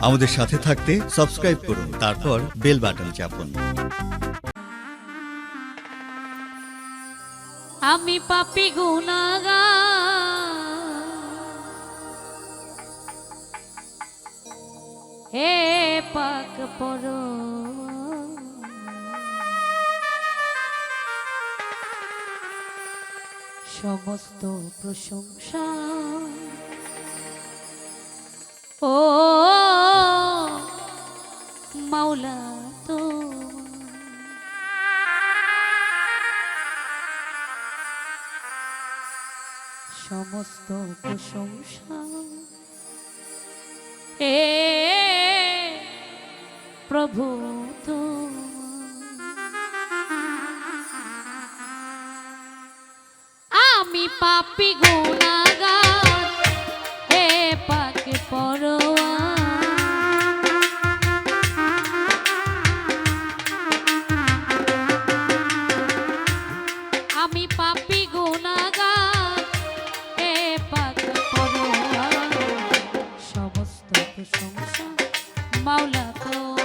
আমাদের সাথে থাকতে সাবস্ক্রাইব করুন, তারপর বেল বাটন চাপুন। আমি পাপি গুনাগা হে পাক পর সমস্ত প্রশংসা ও ভোলা তো সমস্ত প্রশংসা এ প্রভু তো। আমি পাপি গুণাগার হে পাকে পর তত সংসার মাওলা তো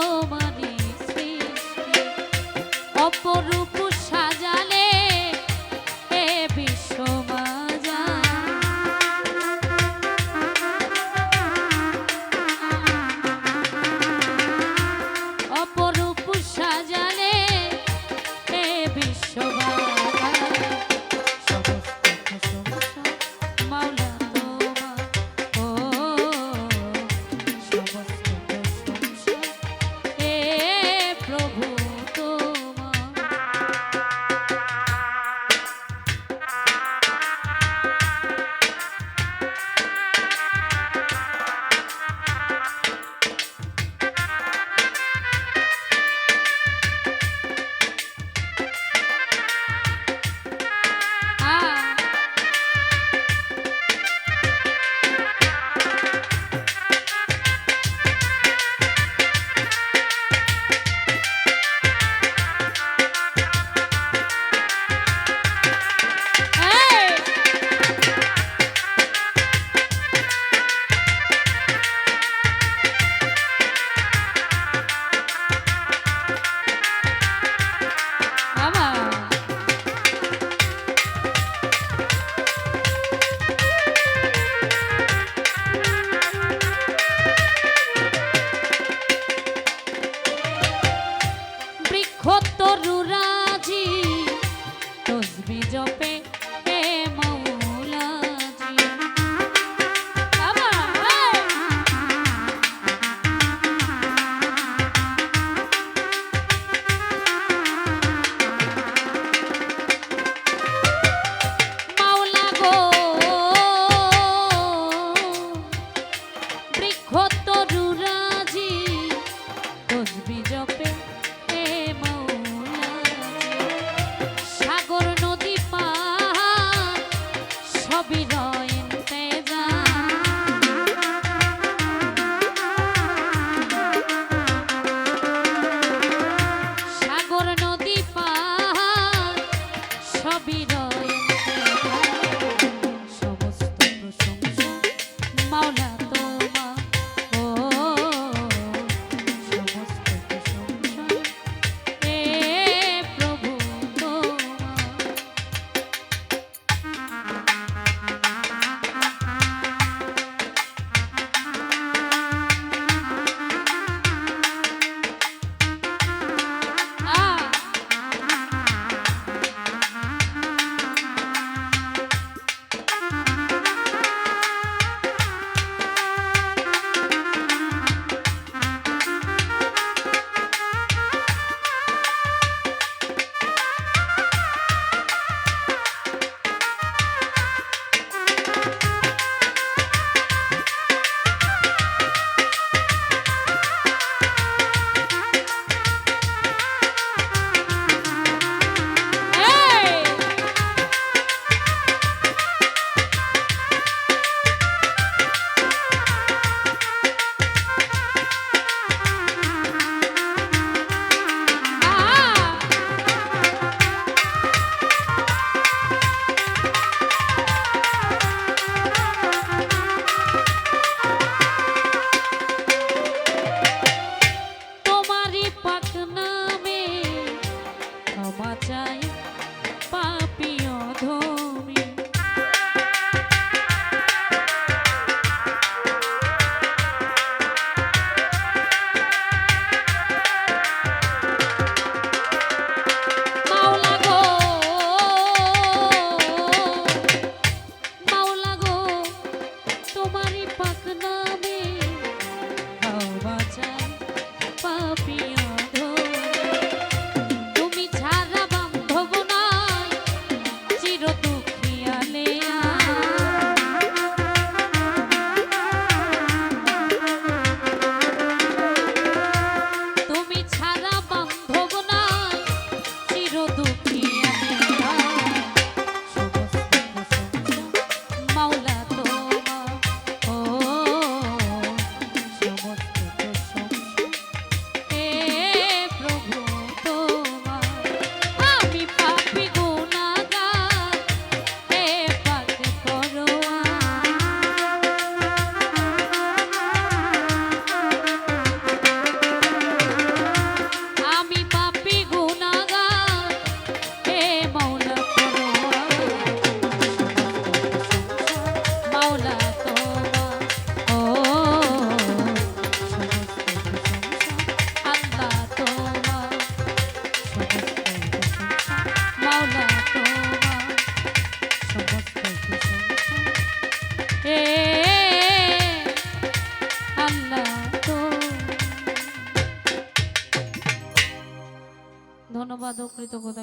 Oh Oklahoma. সবিনয়। ধন্যবাদ ও কৃতজ্ঞতা